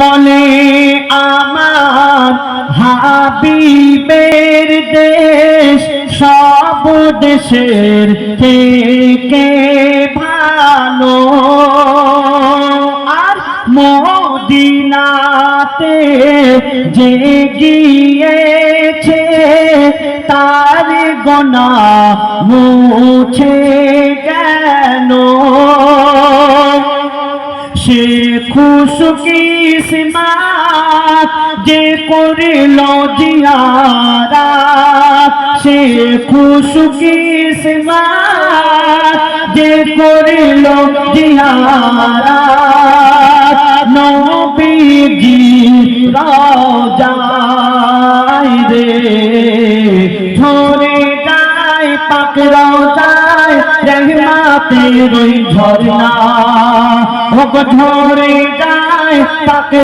বলে আমার হাবিবের দেশ, সব দেশের থেকে ভালো। আর মদিনাতে যে গিয়েছে, তার গনা মুছে গেল সে খুশকি সিমাত যে করিল জিয়ারা সে খুশকি সিমাত যে করিল জিয়ারা নবীজি রাজাই রে, ধরে যায় পাকড়াও যায় রহমাতের ভগত ধরে যায় তাকে